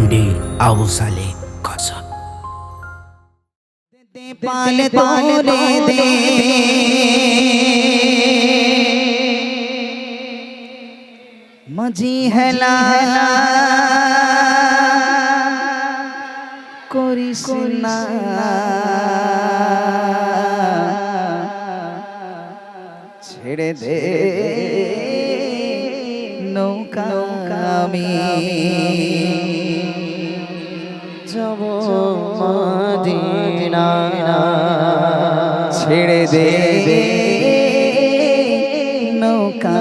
MD Abu সালে কসব পাল তোলে দে। মজি হেলা। করিস না। ছেড়ে দে। নৌকা আমি। যাব মদিনা। ছেড়ে দে নৌকা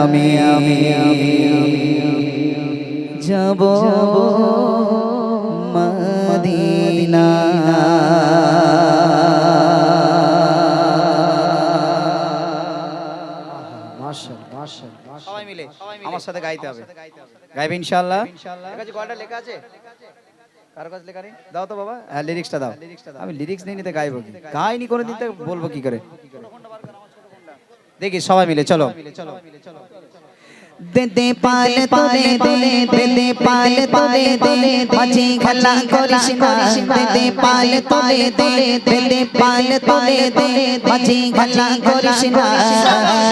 আমি। আমি যাব মদিনা। সবাই মিলে। আমার সাথে গাইতে হবে। গাইবে ইনশাআল্লাহ। কাছে গলাটা লেখা আছে? কারও কাছে লেখা নেই? দাও তো বাবা। হ্যাঁ লিরিক্সটা দাও। আমি লিরিক্স নেই নিতে গাইবো কি? গাইনি কোনো দিন তো বলব কি করে? দেখি সবাই মিলে চলো। দে দে পাল তোলে দে দে দে পাল তোলে দে মাঝে খেলা করিস না দে দে পাল তোলে দে দে দে পাল তোলে দে মাঝে খেলা করিস না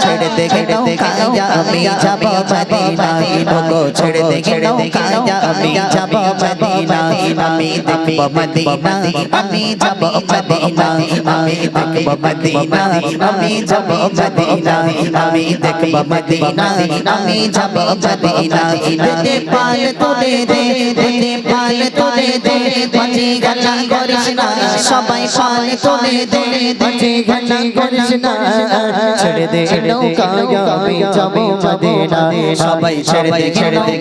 ছেড়ে দে নৌকা আমি যাব মদিনা ভগো ছেড়ে দে নৌকা আমি যাব মদিনা আমি যাব আমি দেখব মদিনা, আমি যাব মদিনা, আমি দেখব মদিনা, আমি যাব গলা সবাই পাল তোলে দে, মাঝে গলা না। ছেড়ে দে নৌকা, আমি সবাই ছেড়ে দে ছেড়ে দে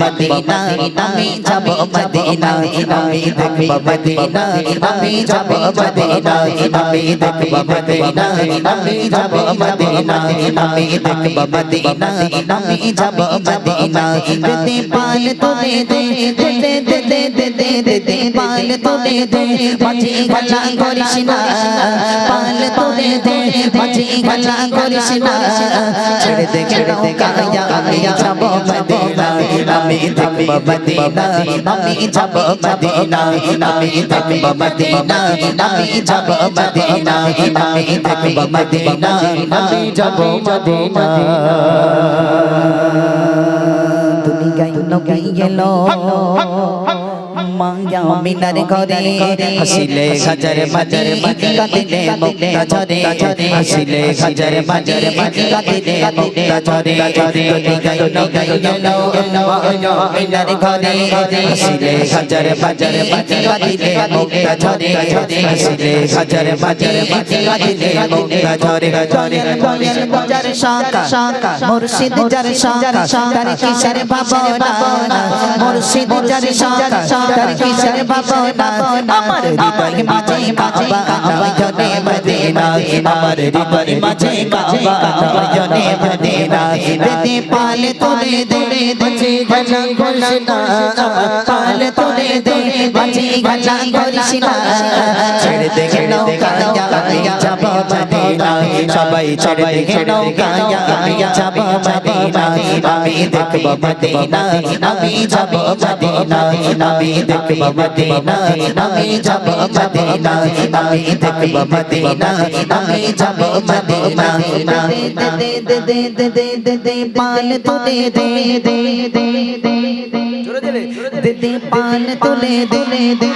মদিনা মদিনা আমি যাব মদিনা আমি দেখব মদিনা আমি যাব মদিনা আমি দেখব মদিনা আমি যাব মদিনা আমি দেখব মদিনা আমি যাব মদিনা দিতে পাল তোলে দে দিতে দিতে দিতে দিতে পাল তোলে দে মাঝে গলা করিস না পাল তোলে দে মাঝে গলা করিস না ছেড়ে দে ছেড়ে দে কায়া আমি যাব মদিনা আমি দেখব মদিনা আমি যাব মদিনা আমি দেখব মদিনা আমি যাব মদিনা আমি দেখব মদিনা আমি যাব মদিনা তুমি গাইন গাই গেল মায়া মিনার ঘরে। হাসিলে হাজার বাজার কাঁদিলে মুক্তা ঝরে হাসিলে হাজার বাজার কাঁদিলে মুক্তা ঝরে তুমি গাইন গাই গেল মায়া মিনার ঘরে হাসিলে হাজার বাজার কাঁদিলে মুক্তা ঝরে হাসিলে হাজার বাজার কাঁদিলে মুক্তা ঝরে ঝরে শাখা শাখা মুর্শিদ যার শাখা তার কিসের ভাবনা? মুর্শিদ যার শাখা কিশোর বাবনা আমার হৃদয় মাঝে কাবা নয় জনে মদিনা আমার হৃদয় মাঝে ছেড়ে দে সবাই ছেড়ে দে নৌকা আমি যাব মদিনা আমি দেখব মদিনা আমি যাব মদিনা আমি দেখব মদিনা আমি যাব মদিনা আমি দেখব মদিনা আমি যাব মদিনা দে দে দে দে দে দে দে পাল তোলে দে দে দে দে দে দে পাল তোলে দে দে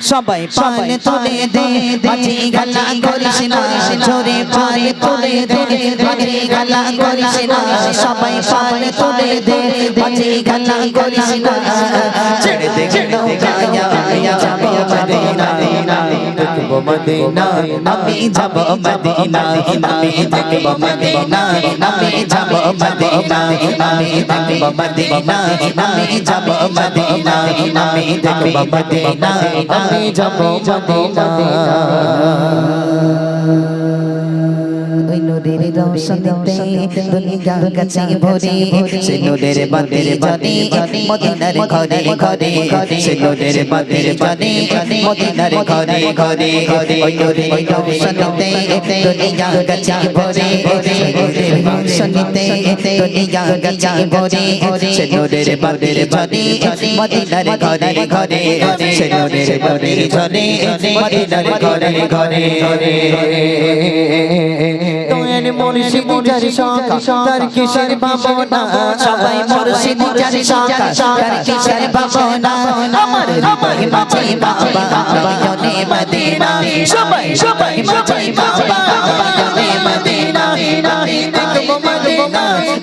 সবাই পাল তোলে দে বাজি গলা করিস না জোরে পাল তোলে দে বাজি গলা করিস না সবাই পাল তোলে দে বাজি গলা করিস না ছেড়ে দে নৌকা আমি যাব মদিনা দেখব মদিনা আমি যাব মদিনা আমি দেখব মদিনা আমি যাব মদিনা আমি দেখব মদিনা আমি যাব মদিনা আমি দেখব মদিনা আমি যাব মদিনা ওই নদীর দর্শন দেখতে দুনিয়া কাছে ভরে। সে নোদের বাদের বাদে মদিনার ঘরে ঘরে। সে নোদের বাদের বাদে মদিনার ঘরে ঘরে। ওই নোরে রোশনিতে দুনিয়া কাছে ভরে। সে নোদের রোশনিতে দুনিয়া কাছে ভরে। সে নোদের বাদের বাদে মদিনার ঘরে ঘরে। সে নোদের বাদের বাদে মদিনার ঘরে ঘরে ঘরে। মুর্শিদ যার শাখা তার কিসের ভাবনা সবাই মুর্শিদ যার শাখা তার কিসের ভাবনা আমার হৃদয় মাঝে বাবা নয়নে মদিনা সবাই সবাই মাঝে বাবা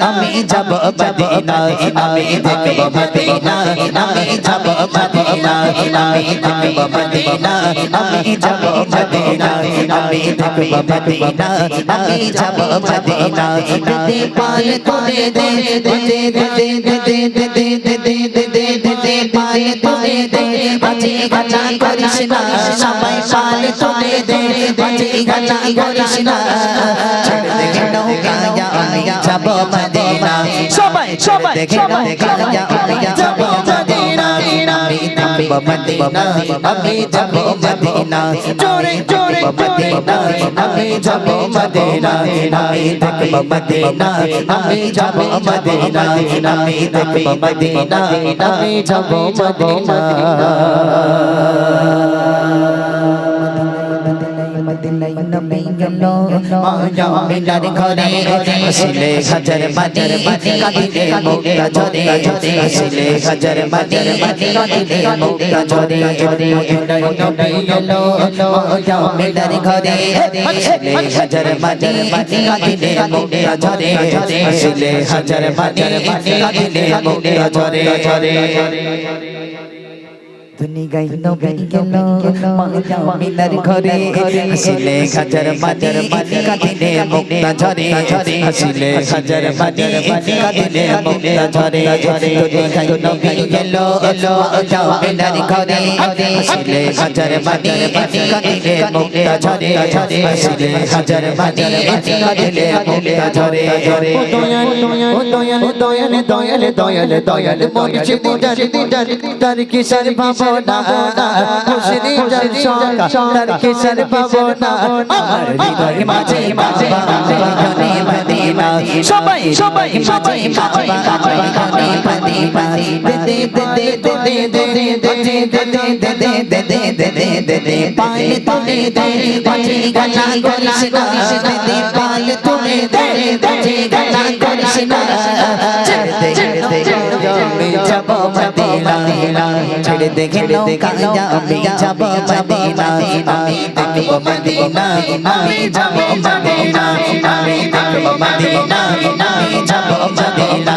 আমি যাব মদিনা, আমি দেখব মদিনা, আমি যাব মদিনা, আমি দেখব মদিনা, আমি যাব মদিনা, আমি দেখব মদিনা, আমি যাব মদিনা। দে পাল তোলে দে দে দে দে দে দে দে দে দে দে দে দে দে পাল তোলে দে। বাজে গাজা করিস না, সবাই পাল তোলে দে। বাজে গাজা করিস না, ছেড়ে দে নৌকায়া, আমি যাব সবাই সবাই দেখে নৌকায়া আমি যাব মদিনা আমি দেখব মদিনা আমি যাব মদিনা জোরে জোরে মদিনা আমি যাব মদিনা আমি দেখব মদিনা আমি যাব মদিনা আমি দেখব মদিনা আমি যাব মদিনা নবী গেল মায়া মিলার ঘরে আসিলে হাজার বাজার কাঁদিলে মুক্তা ঝরে আসিলে হাজার বাজার কাঁদিলে মুক্তা ঝরে মদিনায় নবী গেল মায়া মিলার ঘরে আসিলে হাজার বাজার কাঁদিলে মুক্তা ঝরে আসিলে হাজার বাজার কাঁদিলে মুক্তা ঝরে ঝরে ধুনি গাই নবী গেল মাজা মিনার ঘরে হাসিলে খাজার মানি কাঁদিনে মুক্তা ঝরে হাসিলে খাজার মানি কাঁদিনে মুক্তা ঝরে ধুনি গাই নবী গেল মাজা মিনার ঘরে হাসিলে খাজার মানি কাঁদিনে মুক্তা ঝরে হাসিলে খাজার মানি কাঁদিনে মুক্তা ঝরে ঝরে দয়াল দয়াল দয়াল দয়াল দয়াল দয়াল মরিচি মুজার দিদার কিসার বাবা পাবনা খুশরি জলসকার কিসের পাবনা আমার হৃদয় মাঝে মাঝে গানে মদিনা সবাই সবাই সবাই সবাই দে দে দে দে দে দে দে দে দে দে দে দে দে দে দে দে পাল তুলে দে বাজে গানা করিস না দে দে পাল তুলে দে বাজে গানা করিস না ছেড়ে দে ছেড়ে দে আমি যাব মদিনা ছেড়ে দে নৌকা আমি যাব মদিনা আমি দেখব মদিনা আমি যাব মদিনা আমি দেখব মদিনা আমি যাব মদিনা